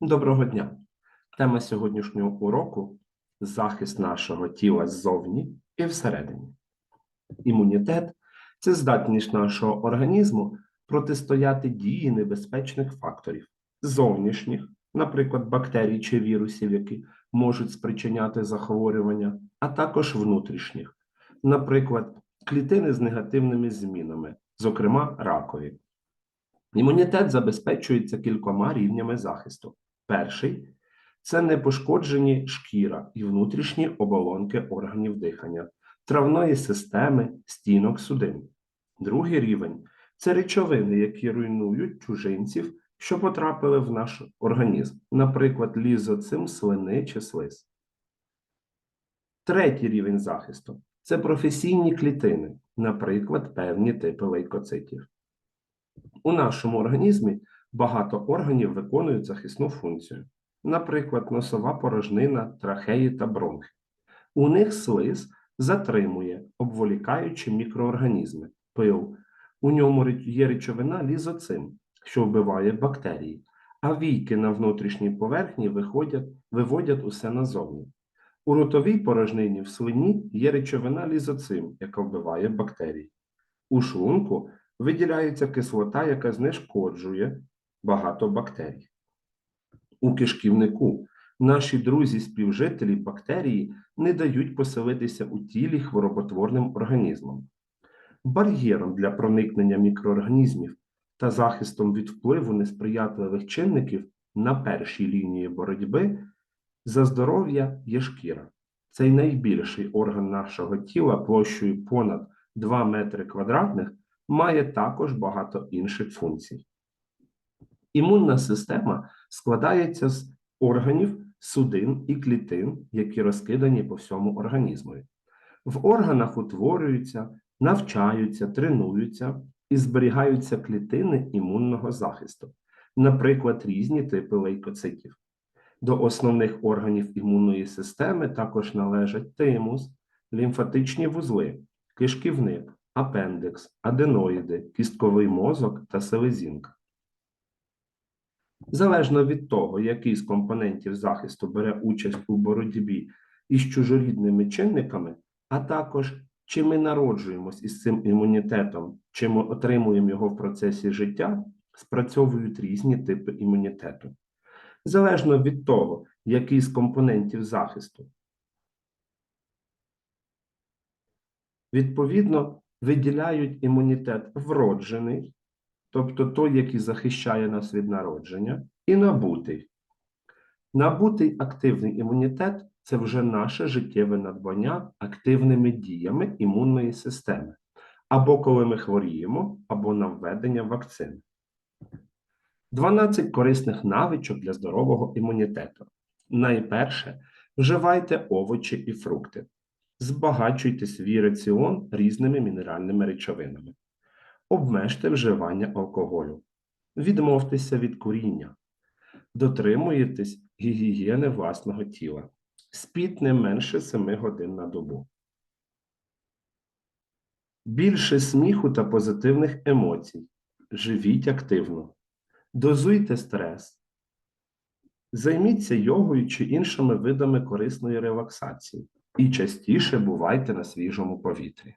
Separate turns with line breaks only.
Доброго дня! Тема сьогоднішнього уроку захист нашого тіла ззовні і всередині. Імунітет це здатність нашого організму протистояти дії небезпечних факторів зовнішніх, наприклад, бактерій чи вірусів, які можуть спричиняти захворювання, а також внутрішніх, наприклад, клітини з негативними змінами, зокрема ракові. Імунітет забезпечується кількома рівнями захисту. Перший це непошкоджені шкіра і внутрішні оболонки органів дихання, травної системи, стінок судин. Другий рівень це речовини, які руйнують чужинців, що потрапили в наш організм, наприклад, лізоцим, слини чи слиз. Третій рівень захисту це професійні клітини, наприклад, певні типи лейкоцитів. У нашому організмі багато органів виконують захисну функцію, наприклад, носова порожнина, трахеї та бронхи. У них слиз затримує, обволікаючи мікроорганізми, пил. У ньому є речовина лізоцим, що вбиває бактерії, а війки на внутрішній поверхні виходять, виводять усе назовні. У ротовій порожнині в свині є речовина лізоцим, яка вбиває бактерії. У шлунку виділяється кислота, яка знешкоджує багато бактерій. У кишківнику наші друзі-співжителі бактерії не дають поселитися у тілі хвороботворним організмам. Бар'єром для проникнення мікроорганізмів та захистом від впливу несприятливих чинників на першій лінії боротьби за здоров'я є шкіра. Цей найбільший орган нашого тіла площею понад 2 метри квадратних має також багато інших функцій. Імунна система складається з органів, судин і клітин, які розкидані по всьому організму. В органах утворюються, навчаються, тренуються і зберігаються клітини імунного захисту, наприклад, різні типи лейкоцитів. До основних органів імунної системи також належать тимус, лімфатичні вузли, кишківник, апендикс, аденоїди, кістковий мозок та селезінка. Залежно від того, який з компонентів захисту бере участь у боротьбі із чужорідними чинниками, а також чи ми народжуємось із цим імунітетом, чи ми отримуємо його в процесі життя, спрацьовують різні типи імунітету. Залежно від того, який з компонентів захисту. Відповідно, виділяють імунітет вроджений, тобто той, який захищає нас від народження, і набутий. Набутий активний імунітет це вже наше життєве надбання активними діями імунної системи, або коли ми хворіємо, або на введення вакцин. 12 корисних навичок для здорового імунітету. Найперше, вживайте овочі і фрукти. Збагачуйте свій раціон різними мінеральними речовинами. Обмежте вживання алкоголю. Відмовтеся від куріння. Дотримуєтесь гігієни власного тіла. Спіть не менше 7 годин на добу. Більше сміху та позитивних емоцій. Живіть активно. Дозуйте стрес. Займіться йогою чи іншими видами корисної релаксації і частіше бувайте на свіжому повітрі.